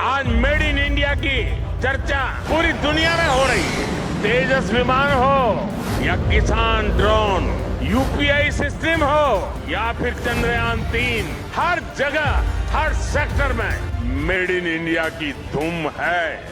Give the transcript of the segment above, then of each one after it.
आज made in India की चर्चा पूरी दुनिया में हो रही है। तेजस विमान हो या किसान ड्रोन, यूपीआई सिस्टम हो या फिर चंद्रयान तीन, हर जगह, हर सेक्टर में मेड इन इंडिया की धूम है।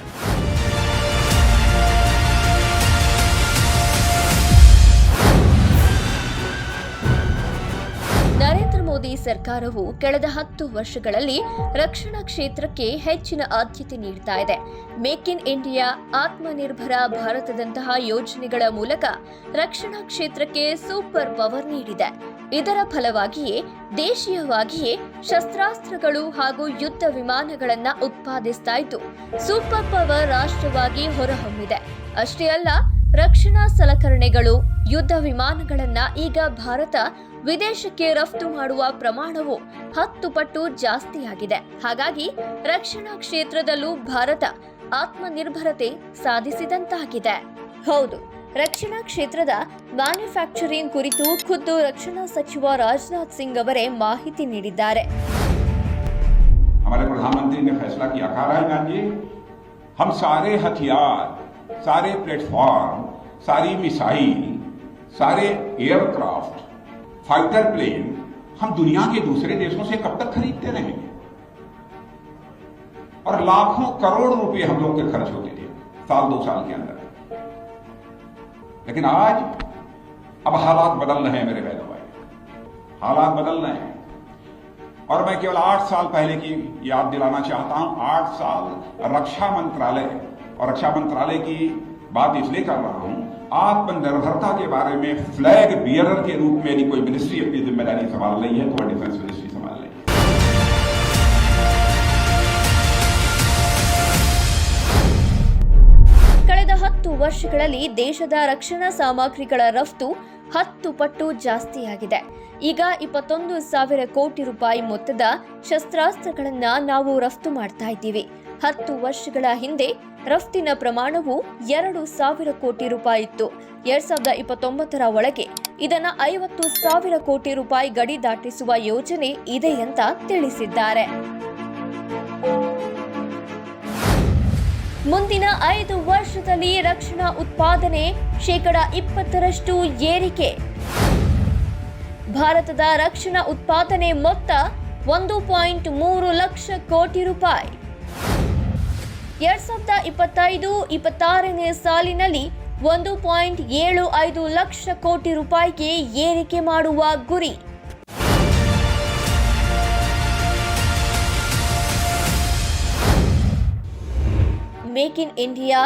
ಸರ್ಕಾರವು ಕಳೆದ ಹತ್ತು ವರ್ಷಗಳಲ್ಲಿ ರಕ್ಷಣಾ ಕ್ಷೇತ್ರಕ್ಕೆ ಹೆಚ್ಚಿನ ಆದ್ಯತೆ ನೀಡ್ತಾ ಇದೆ. ಮೇಕ್ ಇನ್ ಇಂಡಿಯಾ ಆತ್ಮನಿರ್ಭರ ಭಾರತದಂತಹ ಯೋಜನೆಗಳ ಮೂಲಕ ರಕ್ಷಣಾ ಕ್ಷೇತ್ರಕ್ಕೆ ಸೂಪರ್ ಪವರ್ ನೀಡಿದೆ. ಇದರ ಫಲವಾಗಿಯೇ ದೇಶೀಯವಾಗಿಯೇ ಶಸ್ತ್ರಾಸ್ತ್ರಗಳು ಹಾಗೂ ಯುದ್ಧ ವಿಮಾನಗಳನ್ನು ಉತ್ಪಾದಿಸ್ತಾ ಇದ್ದು ಸೂಪರ್ ಪವರ್ ರಾಷ್ಟ್ರವಾಗಿ ಹೊರಹೊಮ್ಮಿದೆ. ಅಷ್ಟೇ ಅಲ್ಲ ರಕ್ಷಣಾ ಸಲಕರಣೆಗಳು ಯುದ್ಧ ವಿಮಾನಗಳನ್ನ ಈಗ ಭಾರತ ವಿದೇಶಕ್ಕೆ ರಫ್ತು ಮಾಡುವ ಪ್ರಮಾಣವು ಹತ್ತು ಪಟ್ಟು ಜಾಸ್ತಿಯಾಗಿದೆ ಹಾಗಾಗಿ ರಕ್ಷಣಾ ಕ್ಷೇತ್ರದಲ್ಲೂ ಭಾರತ ಆತ್ಮನಿರ್ಭರತೆ ಸಾಧಿಸಿದಂತಾಗಿದೆ ಹೌದು ರಕ್ಷಣಾ ಕ್ಷೇತ್ರದ ಮ್ಯಾನುಫ್ಯಾಕ್ಚರಿಂಗ್ ಕುರಿತು ಖುದ್ದು ರಕ್ಷಣಾ ಸಚಿವ ರಾಜನಾಥ್ ಸಿಂಗ್ ಅವರೇ ಮಾಹಿತಿ ನೀಡಿದ್ದಾರೆ हमारे प्रधानमंत्री ने फैसला किया कहा राजनाथ जी हम सारे हथियार सारे प्लेटफॉर्म, सारी मिसाइल, सारे एयरक्राफ्ट, फाइटर प्लेन हम दुनिया के दूसरे देशों से कब तक खरीदते रहेंगे? और लाखों करोड़ रुपए हम लोग के खर्च होते थे, साल दो साल के अंदर। लेकिन आज अब हालात बदल रहे हैं मेरे बहनों भाई। हालात बदल रहे हैं। और मैं केवल आठ साल पहले की याद दिलाना चाहता हूँ, आठ साल रक्षा मंत्रालय और रक्षा मंत्रालय की बात इसलिए कर रहा हूं आत्मनिर्भरता के बारे में फ्लैग बियरर के रूप में यदि कोई मिनिस्ट्री अपनी जिम्मेदारी संभाल रही है तो वह डिफेंस मिनिस्ट्री संभाल रही है ಕಳೆದ ಹತ್ತು ವರ್ಷಗಳಲ್ಲಿ ದೇಶದ ರಕ್ಷಣಾ ಸಾಮಗ್ರಿಗಳ ರಫ್ತು ಹತ್ತು ಪಟ್ಟು ಜಾಸ್ತಿಯಾಗಿದೆ ಈಗ ಇಪ್ಪತ್ತೊಂದು ಸಾವಿರ ಕೋಟಿ ರೂಪಾಯಿ ಮೊತ್ತದ ಶಸ್ತ್ರಾಸ್ತ್ರಗಳನ್ನ ನಾವು ರಫ್ತು ಮಾಡ್ತಾ ಇದ್ದೀವಿ ಹತ್ತು ವರ್ಷಗಳ ಹಿಂದೆ ರಫ್ತಿನ ಪ್ರಮಾಣವು ಎರಡು ಸಾವಿರ ಕೋಟಿ ರೂಪಾಯಿ ಇತ್ತು. ಎರಡ್ ಸಾವಿರದ ಇಪ್ಪತ್ತೊಂಬತ್ತರ ಒಳಗೆ ಇದನ್ನ ಐವತ್ತು ಸಾವಿರ ಕೋಟಿ ರೂಪಾಯಿ ಗಡಿ ದಾಟಿಸುವ ಯೋಜನೆ ಇದೆ ಅಂತ ತಿಳಿಸಿದ್ದಾರೆ. ಮುಂದಿನ ಐದು ವರ್ಷದಲ್ಲಿ ರಕ್ಷಣಾ ಉತ್ಪಾದನೆ ಶೇಕಡ ಇಪ್ಪತ್ತರಷ್ಟು ಏರಿಕೆ. ಭಾರತದ ರಕ್ಷಣಾ ಉತ್ಪಾದನೆ ಮೊತ್ತ ಒಂದು ಪಾಯಿಂಟ್ ಮೂರು ಲಕ್ಷ ಕೋಟಿ ರೂಪಾಯಿ. ಎರಡ್ ಸಾವಿರದ ಇಪ್ಪತ್ತೈದು, ಇಪ್ಪತ್ತಾರನೇ ಸಾಲಿನಲ್ಲಿ ಒಂದು ಪಾಯಿಂಟ್ ಏಳು ಐದು ಲಕ್ಷ ಕೋಟಿ ರೂಪಾಯಿಗೆ ಏರಿಕೆ ಮಾಡುವ ಗುರಿ. ಮೇಕ್ ಇನ್ ಇಂಡಿಯಾ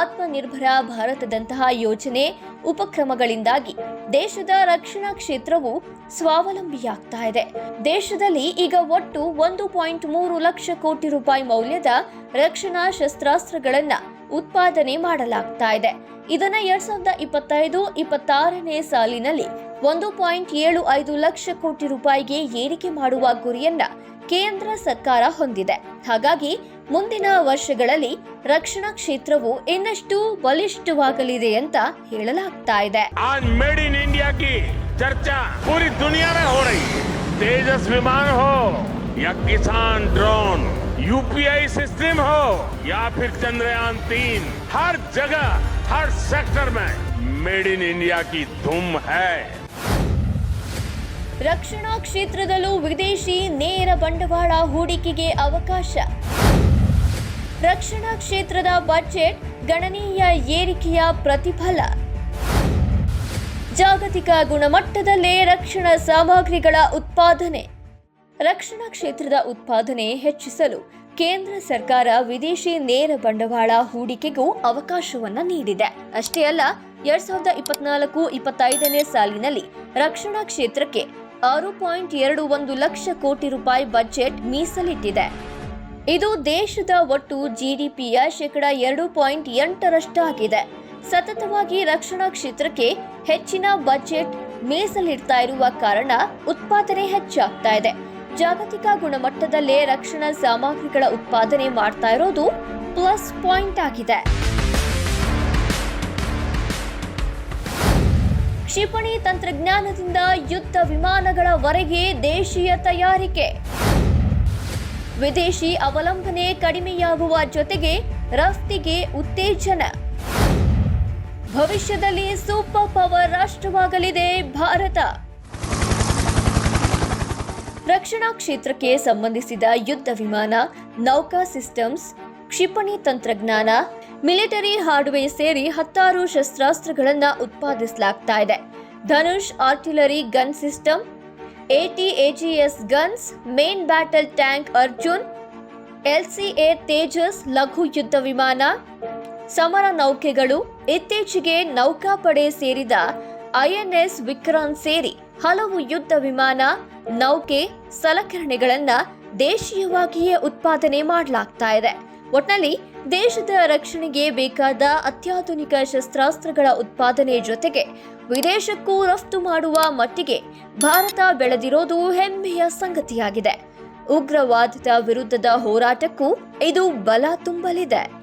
ಆತ್ಮನಿರ್ಭರ ಭಾರತದಂತಹ ಯೋಜನೆ ಉಪಕ್ರಮಗಳಿಂದಾಗಿ ದೇಶದ ರಕ್ಷಣಾ ಕ್ಷೇತ್ರವು ಸ್ವಾವಲಂಬಿಯಾಗ್ತಾ ಇದೆ. ದೇಶದಲ್ಲಿ ಈಗ ಒಟ್ಟು ಒಂದು ಪಾಯಿಂಟ್ ಮೂರು ಲಕ್ಷ ಕೋಟಿ ರೂಪಾಯಿ ಮೌಲ್ಯದ ರಕ್ಷಣಾ ಶಸ್ತ್ರಾಸ್ತ್ರಗಳನ್ನು ಉತ್ಪಾದನೆ ಮಾಡಲಾಗ್ತಾ ಇದೆ. ಇದನ್ನ ಎರಡ್ ಸಾವಿರದ ಇಪ್ಪತ್ತೈದು ಇಪ್ಪತ್ತಾರನೇ ಸಾಲಿನಲ್ಲಿ ಒಂದು ಪಾಯಿಂಟ್ ಏಳು ಐದು ಲಕ್ಷ ಕೋಟಿ ರೂಪಾಯಿಗೆ ಏರಿಕೆ ಮಾಡುವ ಗುರಿಯನ್ನ ಕೇಂದ್ರ ಸರ್ಕಾರ ಹೊಂದಿದೆ ಹಾಗಾಗಿ ಮುಂದಿನ ವರ್ಷಗಳಲ್ಲಿ ರಕ್ಷಣಾ ಕ್ಷೇತ್ರವು ಇನ್ನಷ್ಟು ಬಲಿಷ್ಠವಾಗಲಿದೆ ಅಂತ ಹೇಳಲಾಗ್ತಾ ಇದೆ आज मेड इन इंडिया की चर्चा पूरी दुनिया में हो रही है तेजस विमान हो या किसान ड्रोन यूपीआई सिस्टम हो या फिर चंद्रयान तीन हर जगह हर सेक्टर में मेड इन इंडिया की धूम है ರಕ್ಷಣಾ ಕ್ಷೇತ್ರದಲ್ಲೂ ವಿದೇಶಿ ನೇರ ಬಂಡವಾಳ ಹೂಡಿಕೆಗೆ ಅವಕಾಶ ರಕ್ಷಣಾ ಕ್ಷೇತ್ರದ ಬಜೆಟ್ ಗಣನೀಯ ಏರಿಕೆಯ ಪ್ರತಿಫಲ ಜಾಗತಿಕ ಗುಣಮಟ್ಟದಲ್ಲೇ ರಕ್ಷಣಾ ಸಾಮಗ್ರಿಗಳ ಉತ್ಪಾದನೆ ರಕ್ಷಣಾ ಕ್ಷೇತ್ರದ ಉತ್ಪಾದನೆ ಹೆಚ್ಚಿಸಲು ಕೇಂದ್ರ ಸರ್ಕಾರ ವಿದೇಶಿ ನೇರ ಬಂಡವಾಳ ಹೂಡಿಕೆಗೂ ಅವಕಾಶವನ್ನ ನೀಡಿದೆ. ಅಷ್ಟೇ ಅಲ್ಲ, ಎರಡ್ ಸಾವಿರದ ಇಪ್ಪತ್ನಾಲ್ಕು ಇಪ್ಪತ್ತೈದನೇ ಸಾಲಿನಲ್ಲಿ ರಕ್ಷಣಾ ಕ್ಷೇತ್ರಕ್ಕೆ ಆರು ಪಾಯಿಂಟ್ ಎರಡು ಒಂದು ಲಕ್ಷ ಕೋಟಿ ರೂಪಾಯಿ ಬಜೆಟ್ ಮೀಸಲಿಟ್ಟಿದೆ. ಇದು ದೇಶದ ಒಟ್ಟು ಜಿಡಿಪಿಯ ಶೇಕಡ ಎರಡು ಪಾಯಿಂಟ್ ಎಂಟರಷ್ಟಾಗಿದೆ ಸತತವಾಗಿ ರಕ್ಷಣಾ ಕ್ಷೇತ್ರಕ್ಕೆ ಹೆಚ್ಚಿನ ಬಜೆಟ್ ಮೀಸಲಿಡ್ತಾ ಇರುವ ಕಾರಣ ಉತ್ಪಾದನೆ ಹೆಚ್ಚಾಗ್ತಾ ಇದೆ. ಜಾಗತಿಕ ಗುಣಮಟ್ಟದಲ್ಲೇ ರಕ್ಷಣಾ ಸಾಮಗ್ರಿಗಳ ಉತ್ಪಾದನೆ ಮಾಡ್ತಾ ಇರೋದು ಪ್ಲಸ್ ಪಾಯಿಂಟ್ ಆಗಿದೆ. ಕ್ಷಿಪಣಿ ತಂತ್ರಜ್ಞಾನದಿಂದ ಯುದ್ಧ ವಿಮಾನಗಳವರೆಗೆ ದೇಶೀಯ ತಯಾರಿಕೆ. ವಿದೇಶಿ ಅವಲಂಬನೆ ಕಡಿಮೆಯಾಗುವ ಜೊತೆಗೆ ರಫ್ತಿಗೆ ಉತ್ತೇಜನ. ಭವಿಷ್ಯದಲ್ಲಿ ಸೂಪರ್ ಪವರ್ ರಾಷ್ಟ್ರವಾಗಲಿದೆ ಭಾರತ. ರಕ್ಷಣಾ ಕ್ಷೇತ್ರಕ್ಕೆ ಸಂಬಂಧಿಸಿದ ಯುದ್ಧ ವಿಮಾನ, ನೌಕಾ ಸಿಸ್ಟಮ್ಸ್, ಕ್ಷಿಪಣಿ ತಂತ್ರಜ್ಞಾನ, ಮಿಲಿಟರಿ ಹಾರ್ಡ್ವೇರ್ ಸೇರಿ ಹತ್ತಾರು ಶಸ್ತ್ರಾಸ್ತ್ರಗಳನ್ನು ಉತ್ಪಾದಿಸಲಾಗ್ತಾ ಇದೆ. Dhanush artillery gun system ATAGS guns, main battle tank Arjun LCA Tejas ಲಘು ಯುದ್ಧ ವಿಮಾನ, ಸಮರ ನೌಕೆಗಳು, ಇತ್ತೀಚೆಗೆ ನೌಕಾಪಡೆ ಸೇರಿದ ಐಎನ್ಎಸ್ ವಿಕ್ರಾಂತ್ ಸೇರಿ ಹಲವು ಯುದ್ಧ ವಿಮಾನ, ನೌಕೆ, ಸಲಕರಣೆಗಳನ್ನ ದೇಶೀಯವಾಗಿಯೇ ಉತ್ಪಾದನೆ ಮಾಡಲಾಗ್ತಾ ಇದೆ. ಒಟ್ನಲ್ಲಿ ದೇಶದ ರಕ್ಷಣೆಗೆ ಬೇಕಾದ ಅತ್ಯಾಧುನಿಕ ಶಸ್ತ್ರಾಸ್ತ್ರಗಳ ಉತ್ಪಾದನೆ ಜೊತೆಗೆ ವಿದೇಶಕ್ಕೂ ರಫ್ತು ಮಾಡುವ ಮಟ್ಟಿಗೆ ಭಾರತ ಬೆಳೆದಿರೋದು ಹೆಮ್ಮೆಯ ಸಂಗತಿಯಾಗಿದೆ. ಉಗ್ರವಾದದ ವಿರುದ್ಧದ ಹೋರಾಟಕ್ಕೂ ಇದು ಬಲ ತುಂಬಲಿದೆ.